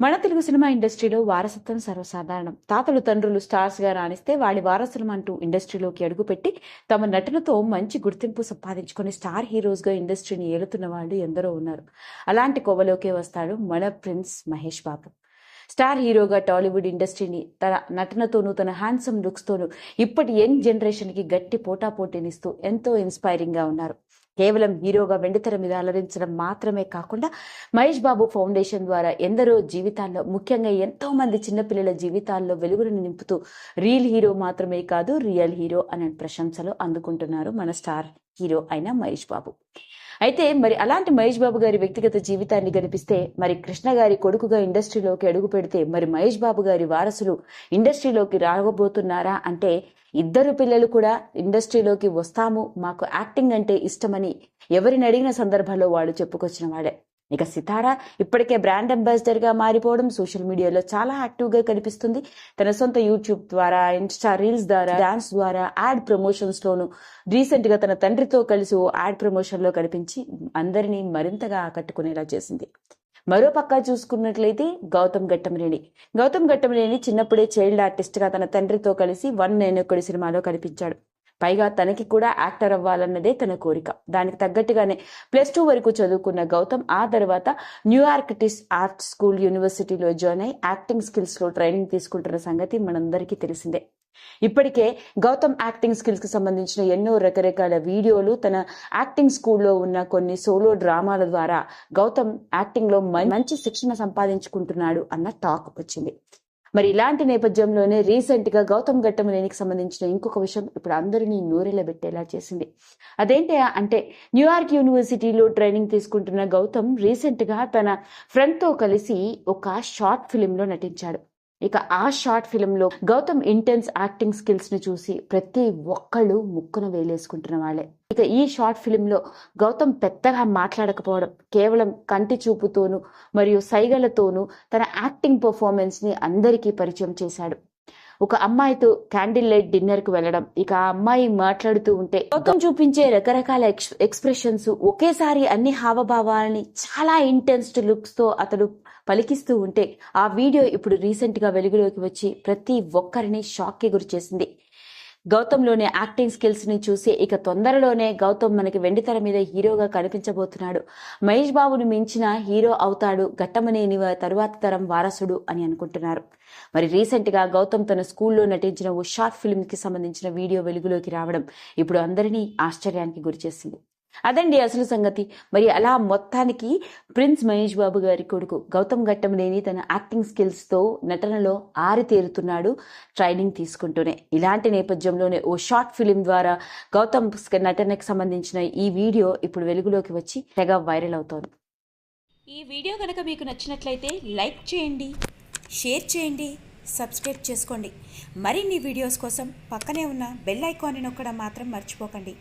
మన తెలుగు సినిమా ఇండస్ట్రీలో వారసత్వం సర్వసాధారణం. తాతలు తండ్రులు స్టార్స్గా రాణిస్తే వాళ్ళ వారసులం అంటూ ఇండస్ట్రీలోకి అడుగుపెట్టి తమ నటనతో మంచి గుర్తింపు సంపాదించుకుని స్టార్ హీరోస్గా ఇండస్ట్రీని ఏలుతున్న వాళ్ళు ఎందరో ఉన్నారు. అలాంటి కోవలోకే వస్తాడు మన ప్రిన్స్ మహేష్ బాబు. స్టార్ హీరోగా టాలీవుడ్ ఇండస్ట్రీని తన నటనతోనూ తన హ్యాండ్సమ్ లుక్స్తోనూ ఇప్పటి యంగ్ జనరేషన్కి గట్టి పోటాపోటీనిస్తూ ఎంతో ఇన్స్పైరింగ్గా ఉన్నారు. కేవలం హీరోగా వెండితెర మీద అలరించడం మాత్రమే కాకుండా మహేష్ బాబు ఫౌండేషన్ ద్వారా ఎందరో జీవితాల్లో ముఖ్యంగా ఎంతో మంది చిన్నపిల్లల జీవితాల్లో వెలుగులను నింపుతూ రీల్ హీరో మాత్రమే కాదు రియల్ హీరో అనే ప్రశంసలు అందుకుంటున్నారు మన స్టార్. హీరో అయిన మహేష్ బాబు. అయితే మరి అలాంటి మహేష్ బాబు గారి వ్యక్తిగత జీవితాన్ని కనిపిస్తే మరి కృష్ణ గారి కొడుకుగా ఇండస్ట్రీలోకి అడుగు పెడితే మరి మహేష్ బాబు గారి వారసులు ఇండస్ట్రీలోకి రాగబోతున్నారా అంటే ఇద్దరు పిల్లలు కూడా ఇండస్ట్రీలోకి వస్తాము మాకు యాక్టింగ్ అంటే ఇష్టమని ఎవరిని అడిగిన సందర్భంలో వాళ్ళు చెప్పుకొచ్చిన వాడే. ఇక సితారా ఇప్పటికే బ్రాండ్ అంబాసిడర్గా మారిపోవడం సోషల్ మీడియాలో చాలా యాక్టివ్గా కనిపిస్తుంది. తన సొంత యూట్యూబ్ ద్వారా ఇన్స్టా రీల్స్ ద్వారా డాన్స్ ద్వారా యాడ్ ప్రమోషన్స్లోను రీసెంట్గా రీసెంట్గా తన తండ్రితో కలిసి యాడ్ ప్రమోషన్లో కనిపించి అందరినీ మరింతగా ఆకట్టుకునేలా చేసింది. మరో పక్క చూసుకున్నట్లయితే గౌతమ్ గట్టమనేని గౌతమ్ గట్టమనేని చిన్నప్పుడే చైల్డ్ ఆర్టిస్ట్గా తన తండ్రితో కలిసి వన్ నేనొక్కడి సినిమాలో కనిపించాడు. పైగా తనకి కూడా యాక్టర్ అవ్వాలన్నదే తన కోరిక. దానికి తగ్గట్టుగానే ప్లస్ టూ వరకు చదువుకున్న గౌతమ్ ఆ తర్వాత New York Tisch art school యూనివర్సిటీలో జాయిన్ అయి యాక్టింగ్ స్కిల్స్లో ట్రైనింగ్ తీసుకుంటున్న సంగతి మనందరికీ తెలిసిందే. ఇప్పటికే గౌతమ్ యాక్టింగ్ స్కిల్స్కి సంబంధించిన ఎన్నో రకరకాల వీడియోలు తన యాక్టింగ్ స్కూల్లో ఉన్న కొన్ని సోలో డ్రామాల ద్వారా గౌతమ్ యాక్టింగ్లో మంచి శిక్షణ సంపాదించుకుంటున్నాడు అన్న టాక్ వచ్చింది. మరి ఇలాంటి నేపథ్యంలోనే రీసెంట్గా గౌతమ్ గట్టమనేనికి సంబంధించిన ఇంకొక విషయం ఇప్పుడు అందరినీ నూరెల పెట్టేలా చేసింది. అదేంటి అంటే న్యూయార్క్ యూనివర్సిటీలో ట్రైనింగ్ తీసుకుంటున్న గౌతమ్ రీసెంట్గా తన ఫ్రెండ్తో కలిసి ఒక షార్ట్ ఫిలిం లో నటించాడు. ఇక ఆ షార్ట్ ఫిలింలో గౌతమ్ ఇంటెన్స్ యాక్టింగ్ స్కిల్స్ని చూసి ప్రతి ఒక్కళ్ళు ముక్కున వేలేసుకుంటున్న వాళ్ళే. ఇక ఈ షార్ట్ ఫిలింలో గౌతమ్ పెద్దగా మాట్లాడకపోవడం కేవలం కంటి చూపుతోనూ మరియు సైగలతోనూ తన యాక్టింగ్ పర్ఫార్మెన్స్ని అందరికీ పరిచయం చేశాడు. ఒక అమ్మాయితో క్యాండిల్ లైట్ డిన్నర్కు వెళ్ళడం ఇక ఆ అమ్మాయి మాట్లాడుతూ ఉంటే గౌతమ్ చూపించే రకరకాల ఎక్స్ ఎక్స్ప్రెషన్స్ ఒకేసారి అన్ని హావభావాలని చాలా ఇంటెన్స్ లుక్స్తో అతడు పలికిస్తూ ఉంటే ఆ వీడియో ఇప్పుడు రీసెంట్గా వెలుగులోకి వచ్చి ప్రతి ఒక్కరిని షాక్కి గురిచేసింది. గురి చేసింది యాక్టింగ్ స్కిల్స్ని చూసి ఇక తొందరలోనే గౌతమ్ మనకి వెండితెర మీద హీరోగా కనిపించబోతున్నాడు. మహేష్ బాబును మించిన హీరో అవుతాడు ఘట్టమనేని తరువాతి తరువాత తరం వారసుడు అని అనుకుంటున్నారు. మరి రీసెంట్గా గౌతమ్ తన స్కూల్లో నటించిన ఓ షార్ట్ ఫిల్మ్కి సంబంధించిన వీడియో వెలుగులోకి రావడం ఇప్పుడు అందరినీ ఆశ్చర్యానికి గురిచేసింది. అదండి అసలు సంగతి. మరి అలా మొత్తానికి ప్రిన్స్ మహేష్ బాబు గారి కొడుకు గౌతమ్ ఘట్టంలేని తన యాక్టింగ్ స్కిల్స్తో నటనలో ఆరితేరుతున్నాడు ట్రైనింగ్ తీసుకుంటూనే. ఇలాంటి నేపథ్యంలోనే ఓ షార్ట్ ఫిలిం ద్వారా గౌతమ్ నటనకు సంబంధించిన ఈ వీడియో ఇప్పుడు వెలుగులోకి వచ్చి తెగ వైరల్ అవుతోంది. ఈ వీడియో కనుక మీకు నచ్చినట్లయితే లైక్ చేయండి షేర్ చేయండి సబ్స్క్రైబ్ చేసుకోండి. మరిన్ని వీడియోస్ కోసం పక్కనే ఉన్న బెల్ ఐకాన్ని నొక్కడం మాత్రం మర్చిపోకండి.